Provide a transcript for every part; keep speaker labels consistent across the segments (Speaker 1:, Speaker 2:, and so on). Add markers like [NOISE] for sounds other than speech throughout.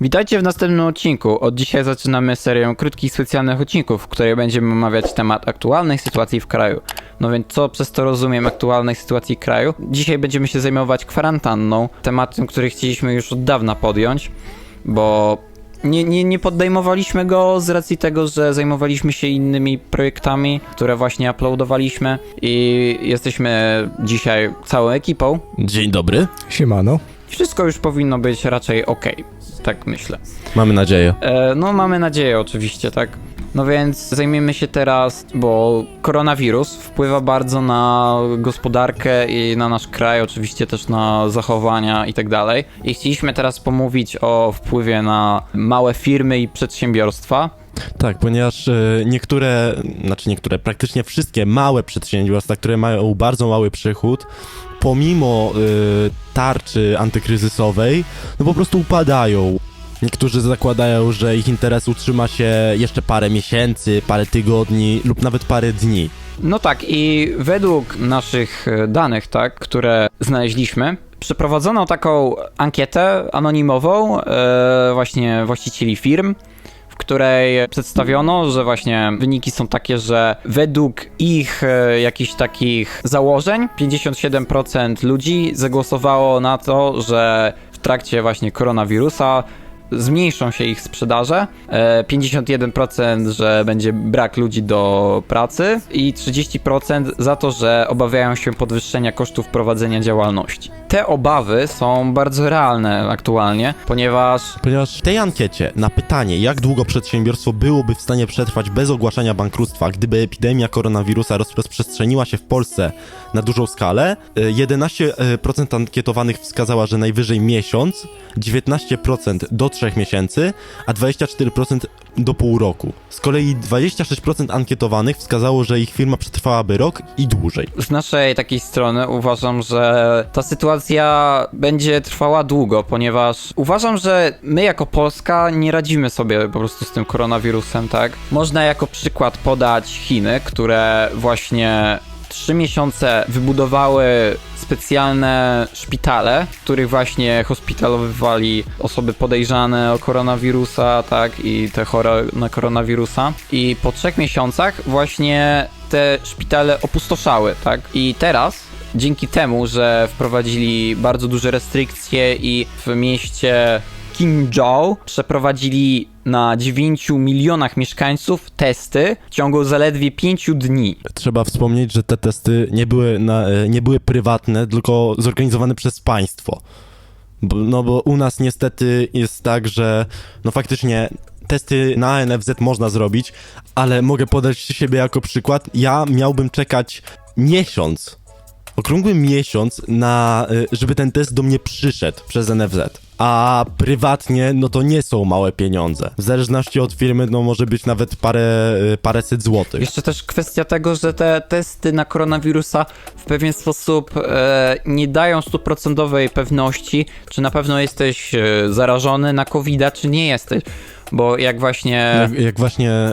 Speaker 1: Witajcie w następnym odcinku. Od dzisiaj zaczynamy serię krótkich specjalnych odcinków, w której będziemy omawiać temat aktualnych sytuacji w kraju. No więc co przez to rozumiem aktualnej sytuacji kraju? Dzisiaj będziemy się zajmować kwarantanną, tematem, który chcieliśmy już od dawna podjąć, bo nie, nie, nie poddejmowaliśmy go z racji tego, że zajmowaliśmy się innymi projektami, które właśnie uploadowaliśmy i jesteśmy dzisiaj całą ekipą.
Speaker 2: Dzień dobry.
Speaker 3: Siemano.
Speaker 1: Wszystko już powinno być raczej ok, tak myślę.
Speaker 2: Mamy nadzieję.
Speaker 1: E, no, mamy nadzieję, oczywiście, tak. No więc zajmiemy się teraz, bo koronawirus wpływa bardzo na gospodarkę i na nasz kraj, oczywiście też na zachowania i tak dalej. I chcieliśmy teraz pomówić o wpływie na małe firmy i przedsiębiorstwa.
Speaker 2: Tak, ponieważ e, niektóre, znaczy niektóre, praktycznie wszystkie małe przedsiębiorstwa, które mają bardzo mały przychód, pomimo e, tarczy antykryzysowej, no po prostu upadają. Niektórzy zakładają, że ich interes utrzyma się jeszcze parę miesięcy, parę tygodni lub nawet parę dni.
Speaker 1: No tak, i według naszych e, danych, tak, które znaleźliśmy, przeprowadzono taką ankietę anonimową e, właśnie właścicieli firm, której przedstawiono, że właśnie wyniki są takie, że według ich e, jakichś takich założeń 57% ludzi zagłosowało na to, że w trakcie właśnie koronawirusa zmniejszą się ich sprzedaże. E, 51% że będzie brak ludzi do pracy i 30% za to, że obawiają się podwyższenia kosztów prowadzenia działalności. Te obawy są bardzo realne aktualnie, ponieważ
Speaker 2: Ponieważ w tej ankiecie na pytanie, jak długo przedsiębiorstwo byłoby w stanie przetrwać bez ogłaszania bankructwa, gdyby epidemia koronawirusa roz- rozprzestrzeniła się w Polsce na dużą skalę, e, 11% ankietowanych wskazała, że najwyżej miesiąc, 19% do 3 miesięcy, a 24% do pół roku. Z kolei 26% ankietowanych wskazało, że ich firma przetrwałaby rok i dłużej.
Speaker 1: z naszej takiej strony uważam, że ta sytuacja będzie trwała długo, ponieważ uważam, że my jako Polska nie radzimy sobie po prostu z tym koronawirusem, tak? Można jako przykład podać Chiny, które właśnie trzy miesiące wybudowały specjalne szpitale, w których właśnie hospitalowywali osoby podejrzane o koronawirusa, tak, i te chore na koronawirusa. I po trzech miesiącach właśnie te szpitale opustoszały, tak? I teraz dzięki temu, że wprowadzili bardzo duże restrykcje i w mieście Qingzhou przeprowadzili na 9 milionach mieszkańców testy w ciągu zaledwie 5 dni.
Speaker 2: Trzeba wspomnieć, że te testy nie były, na, e, nie były prywatne, tylko zorganizowane przez państwo. No bo u nas niestety jest tak, że no faktycznie testy na NFZ można zrobić, ale mogę podać siebie jako przykład. Ja miałbym czekać miesiąc, okrągły miesiąc na, e, żeby ten test do mnie przyszedł przez NFZ. A prywatnie, no to nie są małe pieniądze. W zależności od firmy, no może być nawet parę, e, paręset złotych.
Speaker 1: Jeszcze też kwestia tego, że te testy na koronawirusa w pewien sposób e, nie dają stuprocentowej pewności, czy na pewno jesteś e, zarażony na covid czy nie jesteś. Bo jak właśnie.
Speaker 2: Jak, jak właśnie y,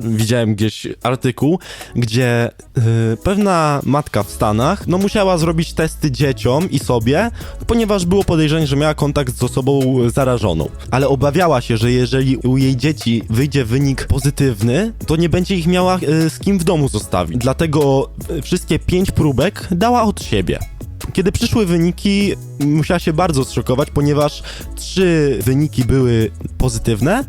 Speaker 2: widziałem gdzieś artykuł, gdzie y, pewna matka w Stanach no musiała zrobić testy dzieciom i sobie, ponieważ było podejrzenie, że miała kontakt z osobą zarażoną. Ale obawiała się, że jeżeli u jej dzieci wyjdzie wynik pozytywny, to nie będzie ich miała y, z kim w domu zostawić. Dlatego wszystkie pięć próbek dała od siebie. Kiedy przyszły wyniki, musiała się bardzo zszokować, ponieważ trzy wyniki były pozytywne,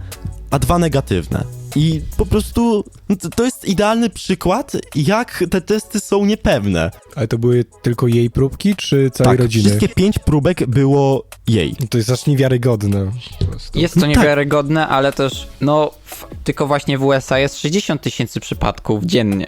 Speaker 2: a dwa negatywne. I po prostu no to, jest idealny przykład, jak te testy są niepewne.
Speaker 3: Ale to były tylko jej próbki, czy całej
Speaker 2: tak,
Speaker 3: rodziny?
Speaker 2: wszystkie pięć próbek było jej.
Speaker 3: To jest aż niewiarygodne.
Speaker 1: Jest to
Speaker 2: No tak.
Speaker 1: niewiarygodne, ale też, no, w, tylko właśnie w USA jest 60 tysięcy przypadków dziennie,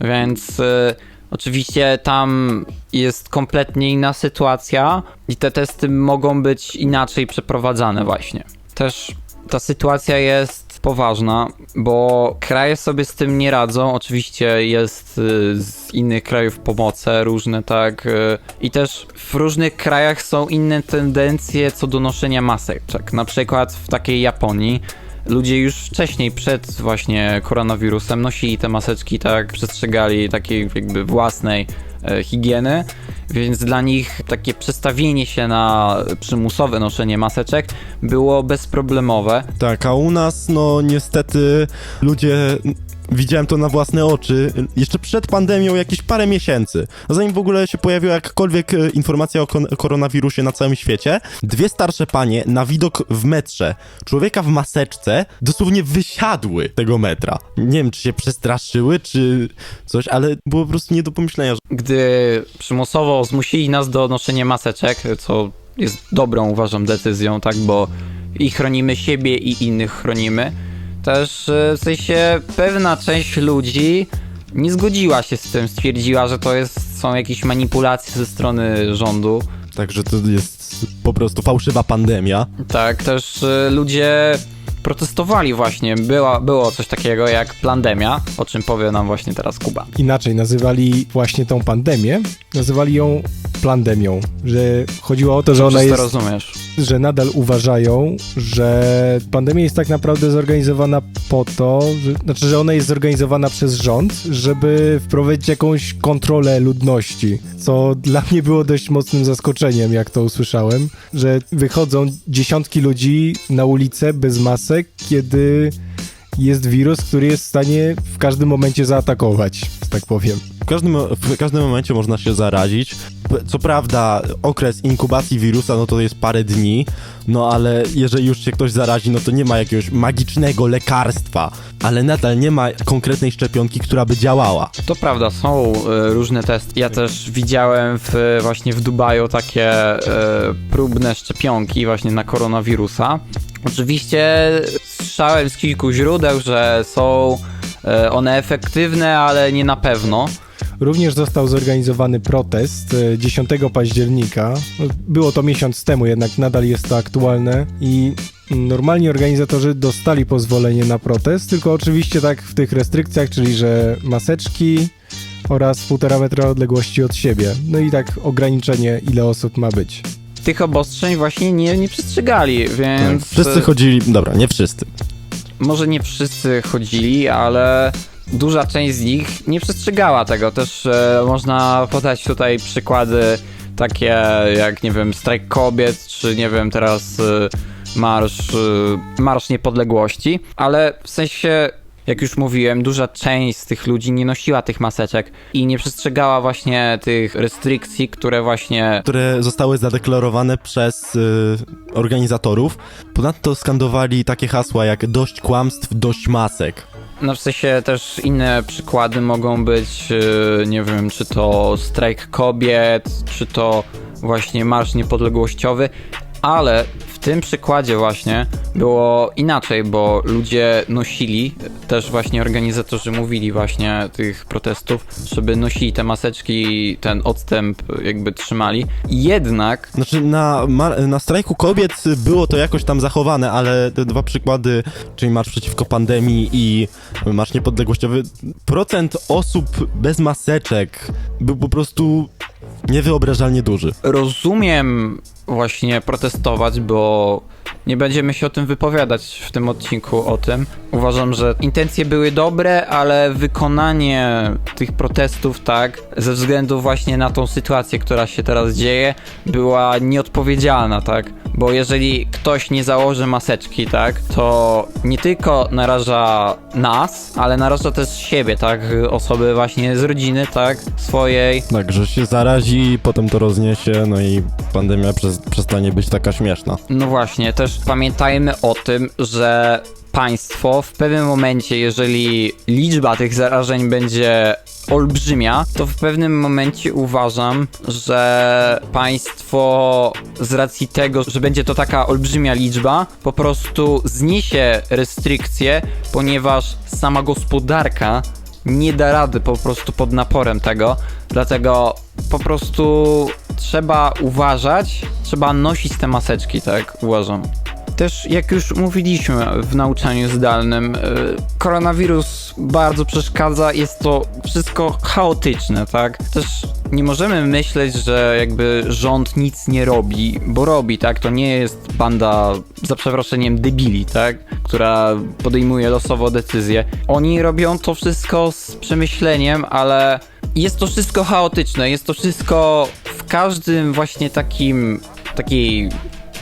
Speaker 1: więc y, oczywiście tam jest kompletnie inna sytuacja i te testy mogą być inaczej przeprowadzane właśnie. Też ta sytuacja jest poważna, bo kraje sobie z tym nie radzą. Oczywiście jest y, z innych krajów pomoce różne, tak. y, I też w różnych krajach są inne tendencje co do noszenia maseczek. Na przykład w takiej Japonii ludzie już wcześniej, przed właśnie koronawirusem, nosili te maseczki, tak, przestrzegali takiej jakby własnej e, higieny, więc dla nich takie przestawienie się na przymusowe noszenie maseczek było bezproblemowe.
Speaker 2: Tak, a u nas, no niestety, ludzie. Widziałem to na własne oczy jeszcze przed pandemią, jakieś parę miesięcy. Zanim w ogóle się pojawiła jakakolwiek e, informacja o koronawirusie na całym świecie, dwie starsze panie na widok w metrze człowieka w maseczce dosłownie wysiadły tego metra. Nie wiem, czy się przestraszyły, czy coś, ale było po prostu nie do pomyślenia.
Speaker 1: Gdy przymusowo zmusili nas do noszenia maseczek, co jest dobrą uważam decyzją, tak, bo i chronimy siebie i innych chronimy, też e, w sensie pewna część ludzi nie zgodziła się z tym, stwierdziła, że to jest, są jakieś manipulacje ze strony rządu.
Speaker 2: Także to jest po prostu fałszywa pandemia.
Speaker 1: Tak, też y, ludzie protestowali właśnie. Była, było coś takiego jak plandemia, o czym powie nam właśnie teraz Kuba.
Speaker 3: Inaczej nazywali właśnie tą pandemię, nazywali ją plandemią, że chodziło o to, że ona
Speaker 1: Czy to
Speaker 3: jest,
Speaker 1: rozumiesz?
Speaker 3: Że nadal uważają, że pandemia jest tak naprawdę zorganizowana po to, że, znaczy, że ona jest zorganizowana przez rząd, żeby wprowadzić jakąś kontrolę ludności, co dla mnie było dość mocnym zaskoczeniem, jak to usłyszałem, że wychodzą dziesiątki ludzi na ulicę bez masek, kiedy jest wirus, który jest w stanie w każdym momencie zaatakować, że tak powiem.
Speaker 2: W każdym, w każdym momencie można się zarazić. Co prawda, okres inkubacji wirusa no to jest parę dni, no ale jeżeli już się ktoś zarazi, no to nie ma jakiegoś magicznego lekarstwa, ale nadal nie ma konkretnej szczepionki, która by działała.
Speaker 1: To prawda, są y, różne testy. Ja też widziałem w, właśnie w Dubaju takie y, próbne szczepionki właśnie na koronawirusa. Oczywiście słyszałem z kilku źródeł, że są y, one efektywne, ale nie na pewno.
Speaker 3: Również został zorganizowany protest e, 10 października. No, Było to miesiąc temu, jednak nadal jest to aktualne i normalni organizatorzy dostali pozwolenie na protest, tylko oczywiście tak w tych restrykcjach, czyli że maseczki oraz półtora metra odległości od siebie. No i tak ograniczenie, ile osób ma być.
Speaker 1: Tych obostrzeń właśnie nie, nie przestrzegali, więc...
Speaker 2: Wszyscy chodzili, dobra, nie wszyscy.
Speaker 1: Może nie wszyscy chodzili, ale duża część z nich nie przestrzegała tego. Też e, można podać tutaj przykłady takie jak, nie wiem, strajk kobiet, czy nie wiem, teraz e, marsz, e, marsz niepodległości, ale w sensie jak już mówiłem, duża część z tych ludzi nie nosiła tych maseczek i nie przestrzegała właśnie tych restrykcji, które właśnie
Speaker 2: które zostały zadeklarowane przez y, organizatorów. Ponadto skandowali takie hasła jak dość kłamstw, dość masek.
Speaker 1: No w sensie też inne przykłady mogą być, yy, nie wiem, czy to strajk kobiet, czy to właśnie Marsz Niepodległościowy, ale tym przykładzie właśnie było inaczej, bo ludzie nosili, też właśnie organizatorzy mówili właśnie tych protestów, żeby nosili te maseczki i ten odstęp jakby trzymali. Jednak
Speaker 2: Znaczy na, na strajku kobiet było to jakoś tam zachowane, ale te dwa przykłady, czyli Marsz Przeciwko Pandemii i Marsz Niepodległościowy, procent osób bez maseczek był po prostu niewyobrażalnie duży.
Speaker 1: rozumiem właśnie protestować, bo nie będziemy się o tym wypowiadać w tym odcinku o tym. Uważam, że intencje były dobre, ale wykonanie tych protestów, tak, ze względu właśnie na tą sytuację, która się teraz dzieje, była nieodpowiedzialna, tak? Bo jeżeli ktoś nie założy maseczki, tak, to nie tylko naraża nas, ale naraża też siebie, tak? Osoby właśnie z rodziny, tak? Swojej,
Speaker 2: Tak, że się zarazi, potem to rozniesie, no i pandemia przez, przestanie być taka śmieszna.
Speaker 1: No właśnie, też pamiętajmy o tym, że państwo w pewnym momencie, jeżeli liczba tych zarażeń będzie olbrzymia, to w pewnym momencie uważam, że państwo z racji tego, że będzie to taka olbrzymia liczba, po prostu zniesie restrykcje, ponieważ sama gospodarka nie da rady po prostu pod naporem tego, dlatego po prostu trzeba uważać, trzeba nosić te maseczki, tak uważam. Też jak już mówiliśmy w nauczaniu zdalnym, y, koronawirus bardzo przeszkadza, jest to wszystko chaotyczne, tak? Też nie możemy myśleć, że jakby rząd nic nie robi, bo robi, tak? To nie jest banda, za przeproszeniem, debili, tak? Która podejmuje losowo decyzje. Oni robią to wszystko z przemyśleniem, ale jest to wszystko chaotyczne, jest to wszystko w każdym właśnie takim, takiej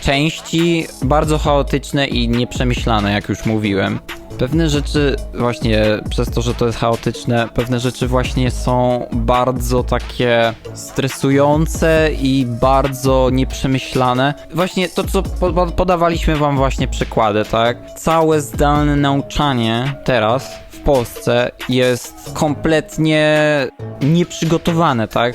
Speaker 1: części bardzo chaotyczne i nieprzemyślane, jak już mówiłem. Pewne rzeczy właśnie przez to, że to jest chaotyczne, pewne rzeczy właśnie są bardzo takie stresujące i bardzo nieprzemyślane. Właśnie to, co po- po- podawaliśmy wam właśnie przykłady, tak? Całe zdalne nauczanie teraz w Polsce jest kompletnie nieprzygotowane, tak?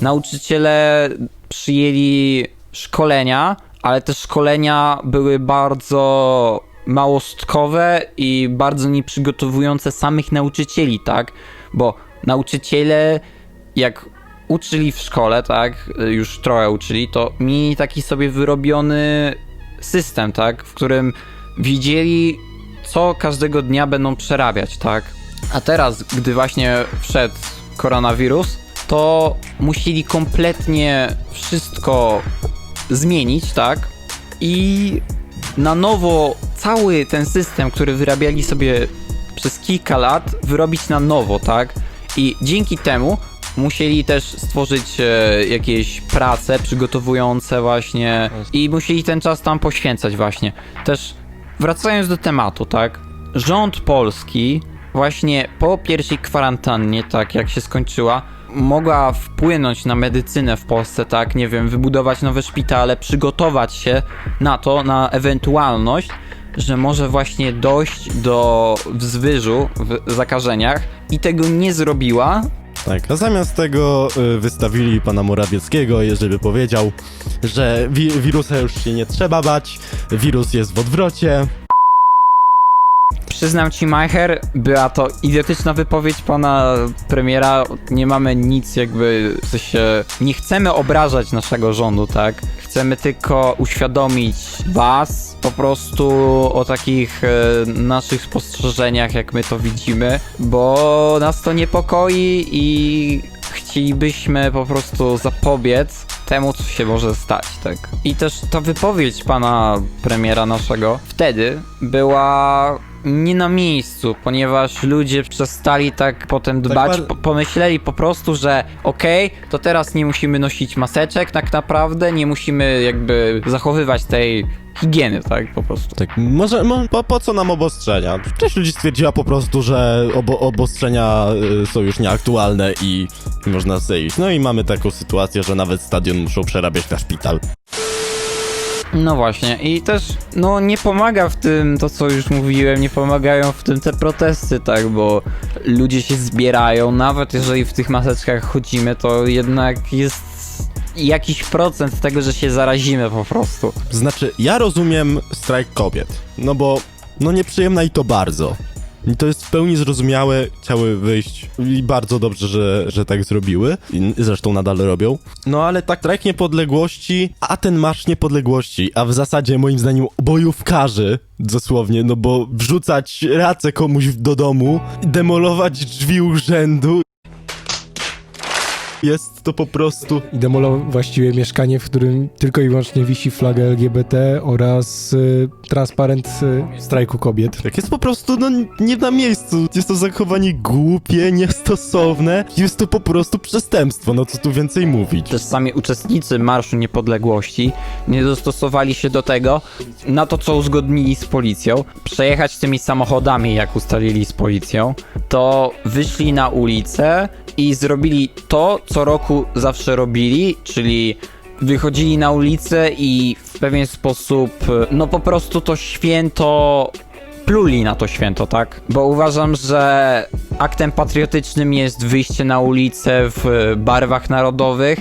Speaker 1: Nauczyciele przyjęli szkolenia, ale te szkolenia były bardzo małostkowe i bardzo nieprzygotowujące samych nauczycieli, tak? Bo nauczyciele, jak uczyli w szkole, tak, już trochę uczyli, to mieli taki sobie wyrobiony system, tak, w którym widzieli, co każdego dnia będą przerabiać, tak? A teraz, gdy właśnie wszedł koronawirus, to musieli kompletnie wszystko zmienić, tak? I na nowo cały ten system, który wyrabiali sobie przez kilka lat, wyrobić na nowo, tak? I dzięki temu musieli też stworzyć e, jakieś prace przygotowujące właśnie i musieli ten czas tam poświęcać właśnie. Też wracając do tematu, tak? Rząd polski właśnie po pierwszej kwarantannie, tak jak się skończyła, mogła wpłynąć na medycynę w Polsce, tak, nie wiem, wybudować nowe szpitale, przygotować się na to, na ewentualność, że może właśnie dojść do wzwyżu w zakażeniach i tego nie zrobiła,
Speaker 2: Tak, a zamiast tego y, wystawili pana Morawieckiego, żeby powiedział, że wi wirusa już się nie trzeba bać, wirus jest w odwrocie.
Speaker 1: Przyznam ci, Majcher, była to idiotyczna wypowiedź pana premiera. Nie mamy nic jakby, w sensie, nie chcemy obrażać naszego rządu, tak? Chcemy tylko uświadomić was po prostu o takich e, naszych spostrzeżeniach, jak my to widzimy, bo nas to niepokoi i chcielibyśmy po prostu zapobiec temu, co się może stać, tak. I też ta wypowiedź pana premiera naszego wtedy była nie na miejscu, ponieważ ludzie przestali tak potem dbać,
Speaker 2: bar-
Speaker 1: po, pomyśleli po prostu, że okej, to teraz nie musimy nosić maseczek tak naprawdę, nie musimy jakby zachowywać tej higieny, tak, po prostu.
Speaker 2: Tak, może, mo, po, po co nam obostrzenia? Część ludzi stwierdziła po prostu, że obo, obostrzenia y, są już nieaktualne i można zejść. No i mamy taką sytuację, że nawet stadion muszą przerabiać na szpital.
Speaker 1: No właśnie, i też, no nie pomaga w tym to, co już mówiłem, nie pomagają w tym te protesty, tak, bo ludzie się zbierają, nawet jeżeli w tych maseczkach chodzimy, to jednak jest jakiś procent tego, że się zarazimy po prostu.
Speaker 2: Znaczy, ja rozumiem strajk kobiet, no bo, no nieprzyjemna i to bardzo. I to jest w pełni zrozumiałe, chciały wyjść i bardzo dobrze, że, że tak zrobiły. I zresztą nadal robią. No ale tak, strajk niepodległości, a ten marsz niepodległości, a w zasadzie moim zdaniem bojówkarzy, dosłownie, no bo wrzucać racę komuś do domu, demolować drzwi urzędu, jest to po prostu
Speaker 3: I demolował właściwie mieszkanie, w którym tylko i wyłącznie wisi flaga LGBT oraz y, transparent y, strajku kobiet.
Speaker 2: Tak, jest po prostu, no, nie na miejscu. Jest to zachowanie głupie, niestosowne. Jest to po prostu przestępstwo, no co tu więcej mówić.
Speaker 1: Też sami uczestnicy Marszu Niepodległości nie dostosowali się do tego, na to, co uzgodnili z policją. Przejechać tymi samochodami, jak ustalili z policją, to wyszli na ulicę i zrobili to, co roku zawsze robili, czyli wychodzili na ulicę i w pewien sposób, no po prostu to święto pluli na to święto, tak? Bo uważam, że aktem patriotycznym jest wyjście na ulicę w barwach narodowych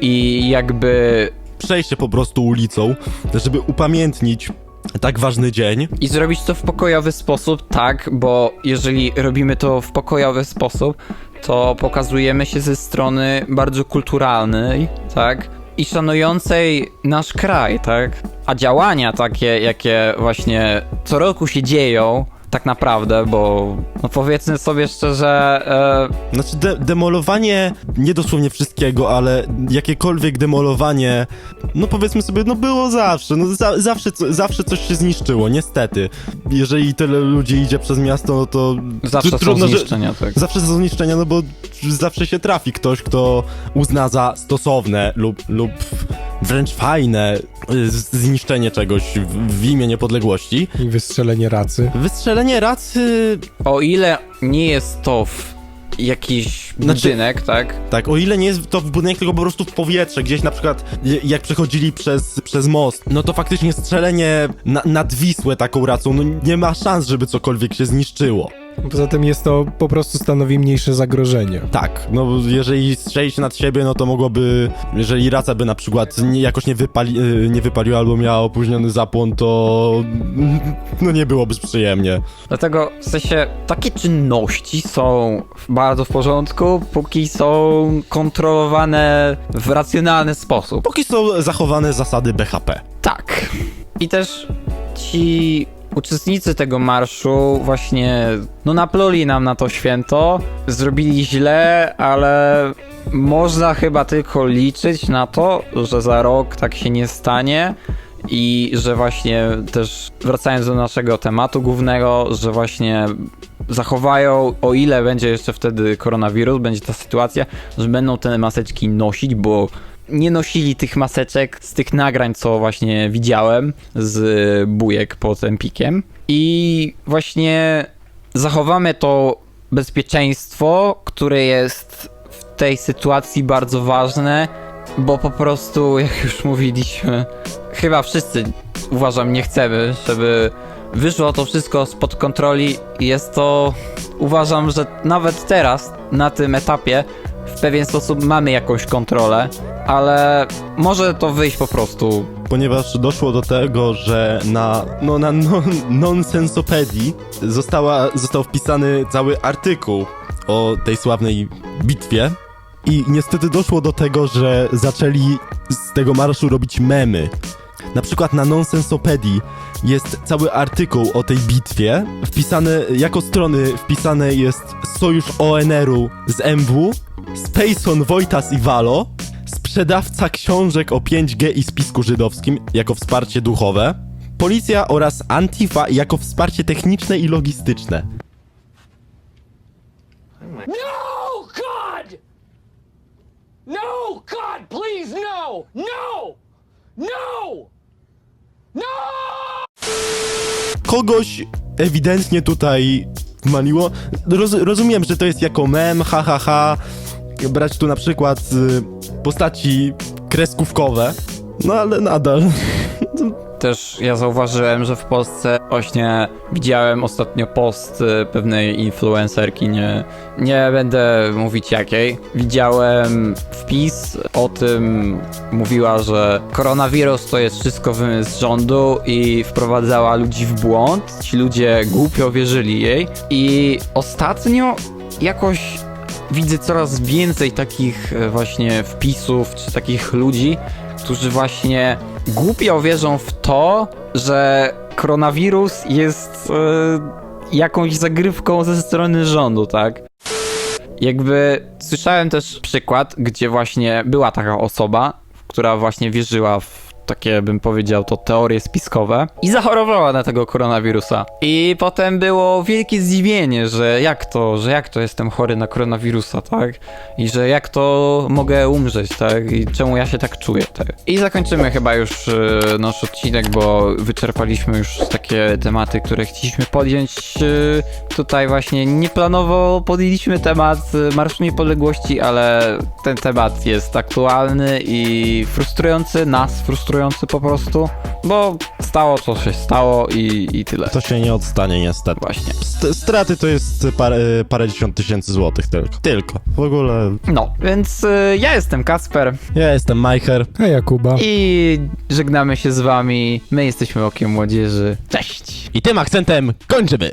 Speaker 1: i jakby
Speaker 2: Przejście po prostu ulicą, żeby upamiętnić tak ważny dzień.
Speaker 1: i zrobić to w pokojowy sposób, tak, bo jeżeli robimy to w pokojowy sposób, to pokazujemy się ze strony bardzo kulturalnej, tak, i szanującej nasz kraj, tak, a działania takie, jakie właśnie co roku się dzieją, tak naprawdę, bo no powiedzmy sobie szczerze, e,
Speaker 2: Znaczy de demolowanie, nie dosłownie wszystkiego, ale jakiekolwiek demolowanie, no powiedzmy sobie, no było zawsze, no za zawsze, co- zawsze coś się zniszczyło, niestety. Jeżeli tyle ludzi idzie przez miasto, no to
Speaker 1: zawsze
Speaker 2: tr-
Speaker 1: są
Speaker 2: trudno, że-
Speaker 1: zniszczenia, tak.
Speaker 2: Zawsze są zniszczenia, no bo zawsze się trafi ktoś, kto uzna za stosowne lub, lub wręcz fajne y, zniszczenie czegoś w, w imię niepodległości.
Speaker 3: I wystrzelenie racy.
Speaker 2: Wystrzelenie racy,
Speaker 1: O ile nie jest to w jakiś
Speaker 2: Znaczy-
Speaker 1: budynek, tak?
Speaker 2: tak, o ile nie jest to w budynek, tylko po prostu w powietrze, gdzieś na przykład jak przechodzili przez, przez most, no to faktycznie strzelenie na, nad Wisłę taką racą, no nie ma szans, żeby cokolwiek się zniszczyło.
Speaker 3: Poza tym jest to po prostu stanowi mniejsze zagrożenie.
Speaker 2: Tak, no jeżeli strzelić nad siebie, no to mogłoby, jeżeli raca by na przykład nie, jakoś nie, wypali, y, nie wypaliła albo miała opóźniony zapłon, to [LAUGHS] no nie byłoby przyjemnie.
Speaker 1: Dlatego w sensie takie czynności są bardzo w porządku, póki są kontrolowane w racjonalny sposób.
Speaker 2: Póki są zachowane zasady BHP.
Speaker 1: Tak. I też ci uczestnicy tego marszu właśnie no napluli nam na to święto, zrobili źle, ale można chyba tylko liczyć na to, że za rok tak się nie stanie i że właśnie też wracając do naszego tematu głównego, że właśnie zachowają, o ile będzie jeszcze wtedy koronawirus, będzie ta sytuacja, że będą te maseczki nosić, bo nie nosili tych maseczek z tych nagrań, co właśnie widziałem z bujek pod Empikiem. I właśnie zachowamy to bezpieczeństwo, które jest w tej sytuacji bardzo ważne, bo po prostu, jak już mówiliśmy, chyba wszyscy uważam nie chcemy, żeby wyszło to wszystko spod kontroli. Jest to, uważam, że nawet teraz, na tym etapie, w pewien sposób mamy jakąś kontrolę, ale może to wyjść po prostu.
Speaker 2: Ponieważ doszło do tego, że na, no, na non, nonsensopedii została, został wpisany cały artykuł o tej sławnej bitwie. I niestety doszło do tego, że zaczęli z tego marszu robić memy. Na przykład na nonsensopedii jest cały artykuł o tej bitwie. Wpisane, jako strony wpisane jest sojusz ONR-u z MW, Spacon, Wojtas i Valo, sprzedawca książek o 5G i spisku żydowskim jako wsparcie duchowe, policja oraz Antifa jako wsparcie techniczne i logistyczne.
Speaker 4: No, God! No, God, please, no! No! No! No!
Speaker 2: Kogoś ewidentnie tutaj maliło. Roz, rozumiem, że to jest jako mem, ha, ha, ha. Brać tu na przykład y, postaci kreskówkowe, no ale nadal. [LAUGHS]
Speaker 1: Też ja zauważyłem, że w Polsce właśnie widziałem ostatnio post y, pewnej influencerki, nie, nie będę mówić jakiej. Widziałem wpis o tym, mówiła, że koronawirus to jest wszystko wymysł rządu i wprowadzała ludzi w błąd. Ci ludzie głupio wierzyli jej i ostatnio jakoś widzę coraz więcej takich e, właśnie wpisów, czy takich ludzi, którzy właśnie głupio wierzą w to, że koronawirus jest e, jakąś zagrywką ze strony rządu, tak? Jakby słyszałem też przykład, gdzie właśnie była taka osoba, która właśnie wierzyła w takie, bym powiedział, to teorie spiskowe i zachorowała na tego koronawirusa. I potem było wielkie zdziwienie, że jak to, że jak to jestem chory na koronawirusa, tak? I że jak to mogę umrzeć, tak? I czemu ja się tak czuję, tak? I zakończymy chyba już e, nasz odcinek, bo wyczerpaliśmy już takie tematy, które chcieliśmy podjąć. E, tutaj właśnie nieplanowo podjęliśmy temat e, Marszu Niepodległości, ale ten temat jest aktualny i frustrujący, nas frustrujący po prostu, bo stało co się stało i, i tyle.
Speaker 2: To się nie odstanie niestety.
Speaker 1: Właśnie.
Speaker 2: St- straty to jest parę, parę dziesiąt tysięcy złotych tylko. Tylko. W ogóle
Speaker 1: No, więc e, ja jestem Kasper
Speaker 2: ja jestem Majcher.
Speaker 3: A Jakuba.
Speaker 1: i żegnamy się z wami. My jesteśmy Okiem Młodzieży. Cześć!
Speaker 2: I tym akcentem kończymy.